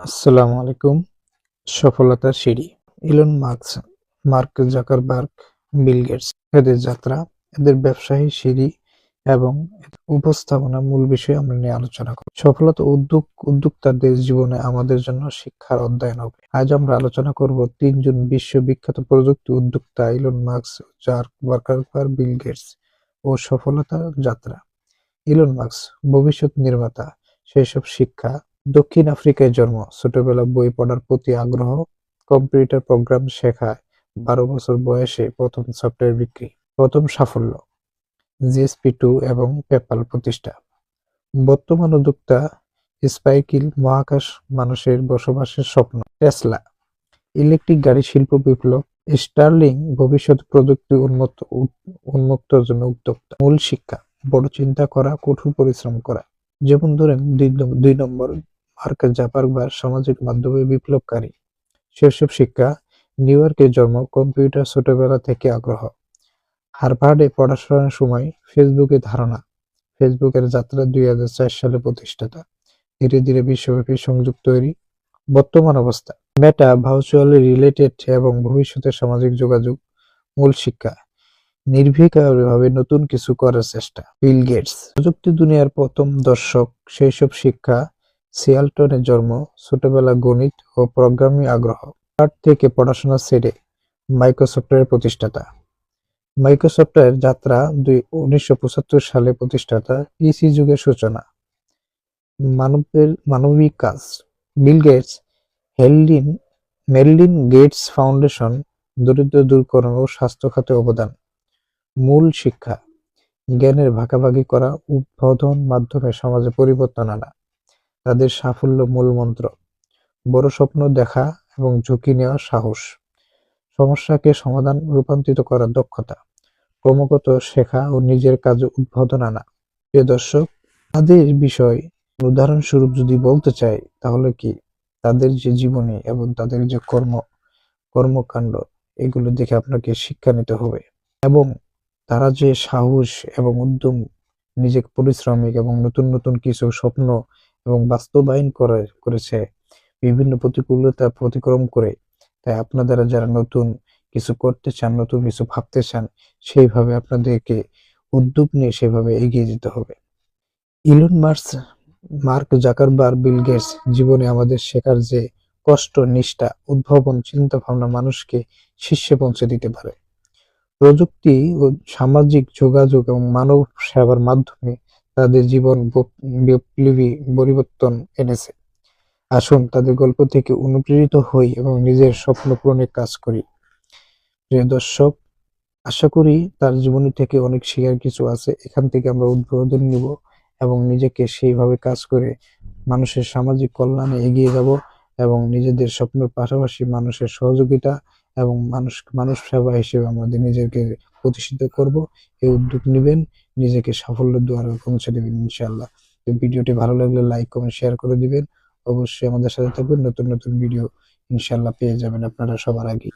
আসসালামু আলাইকুম, সফলতার সিঁড়ি। Elon Musk, Mark Zuckerberg, Bill Gates. এদের যাত্রা, এদের ব্যবসায়ী সিঁড়ি এবং উপস্থাপনা মূল বিষয়ে আমরা নিয়ে আলোচনা করব। সফলতা উদ্যোগ, উদ্যোক্তাদের জীবনে আমাদের জন্য শিক্ষার অধ্যয়ন হবে। আজ আমরা আলোচনা করব তিনজন বিশ্ববিখ্যাত প্রযুক্তি উদ্যোক্তা Elon Musk Zuckerberg Bill Gates ও সফলতার যাত্রা। ইলন মার্কস, ভবিষ্যৎ নির্মাতা, সেসব শিক্ষা দক্ষিণ আফ্রিকায় জন্ম। ছোটবেলা বই পড়ার প্রতি আগ্রহ, কম্পিউটার প্রোগ্রাম শেখায়, বারো বছর বয়সে প্রথম সফটওয়্যার বিক্রি, প্রথম সাফল্য জিএসপি টু এবং পেপাল প্রতিষ্ঠা। বর্তমান উদ্যোক্তা স্পাইকিল মহাকাশ মানুষের বসবাসের স্বপ্ন, টেসলা। ইলেকট্রিক গাড়ি শিল্প বিপ্লব, স্টার্লিং ভবিষ্যৎ প্রযুক্তি উন্মুক্ত উন্মুক্তর জন্য উদ্যোক্তা। মূল শিক্ষা, বড় চিন্তা করা, কঠোর পরিশ্রম করা। যেমন ধরেন দুই নম্বর মার্ক জাপারবার্গ সামাজিক মাধ্যমে বিপ্লবকারী। শৈশব শিক্ষা, নিউ ইয়র্কে জন্ম, কম্পিউটার ছোটবেলা থেকে আগ্রহ। হার্ভার্ডে পড়াশোনার সময় ফেসবুকে ধারণা। ফেসবুকের যাত্রা দুই হাজার চার সালে প্রতিষ্ঠাতা। ধীরে ধীরে বিশ্বব্যাপী সংযোগ তৈরি। বর্তমান অবস্থা। মেটা ভার্চুয়ালি রিলেটেড এবং ভবিষ্যতে সামাজিক যোগাযোগ মূল শিক্ষা। নির্ভীকভাবে নতুন কিছু করার চেষ্টা। বিল গেটস প্রযুক্তি দুনিয়ার প্রথম দর্শক। সেইসব শিক্ষা সিয়ালটনে জন্ম ছোটবেলা গণিত ও প্রোগ্রামিং আগ্রহ। তার থেকে পড়াশোনা সেরে মাইক্রোসফটের প্রতিষ্ঠাতা। মাইক্রোসফটের যাত্রা দুই উনিশশো সালে প্রতিষ্ঠাতা পিসি যুগের সূচনা। মানবের মানবিক কাজ। বিল গেটস, হেলডিন মেলডিন গেটস ফাউন্ডেশন দরিদ্র দূরকরণ ও স্বাস্থ্য খাতে অবদান। মূল শিক্ষা, জ্ঞানের ভাগাভাগি করা, উদ্বোধন মাধ্যমে সমাজে পরিবর্তন আনা। তাদের সাফল্য মূল মন্ত্র বড় স্বপ্ন দেখা এবং ঝুঁকি নেওয়া সাহস। সমস্যাকে সমাধান রূপান্তরিত করার দক্ষতা। ক্রমাগত শেখা ও নিজের কাজে উদ্বোধন আনা। প্রিয় দর্শক, তাদের বিষয় উদাহরণস্বরূপ যদি বলতে চাই, তাহলে কি তাদের যে জীবনী এবং তাদের যে কর্ম, কর্মকাণ্ড, এগুলো দেখে আপনাকে শিক্ষা নিতে হবে। এবং তারা যে সাহস এবং উদ্যম, নিজেকে পরিশ্রমিক এবং নতুন নতুন কিছু স্বপ্ন এবং বাস্তবায়ন করে, করেছে। বিভিন্ন প্রতিকূলতা প্রতিক্রম করে। তাই আপনারা যারা নতুন কিছু করতে চান, নতুন কিছু ভাবতে চান, সেইভাবে আপনাদেরকে উদ্যোগ নিয়ে সেভাবে এগিয়ে যেতে হবে। Elon Musk Mark Zuckerberg Bill Gates জীবনে আমাদের শেখার যে কষ্ট, নিষ্ঠা, উদ্ভাবন চিন্তা ভাবনা মানুষকে শীর্ষে পৌঁছে দিতে পারে। প্রযুক্তি ও সামাজিক যোগাযোগ এবং মানব সেবার মাধ্যমে তাদের জীবন বিপ্লবী পরিবর্তন এনেছে। আসুন তাদের গল্প থেকে অনুপ্রেরিত হই এবং নিজের স্বপ্ন পূরণে কাজ করি। প্রিয় দর্শক, আশা করি তার জীবনী থেকে অনেক শেখার কিছু আছে। এখান থেকে আমরা উদ্বোধন নিব এবং নিজেকে সেইভাবে কাজ করে মানুষের সামাজিক কল্যাণে এগিয়ে যাব এবং নিজেদের স্বপ্নের পাশাপাশি মানুষের সহযোগিতা এবং মানুষ মানুষ সেবা হিসেবে আমাদের নিজেকে প্রতিষ্ঠিত করব। এই উদ্যোগ নেবেন। নিজেকে সাফল্যের দুয়ারে পৌঁছে দেবেন ইনশাল্লাহ তো ভিডিওটি ভালো লাগলে লাইক কমেন্ট শেয়ার করে দিবেন। অবশ্যই আমাদের সাথে থাকবেন। নতুন নতুন ভিডিও ইনশাল্লাহ পেয়ে যাবেন আপনারা সবার আগে।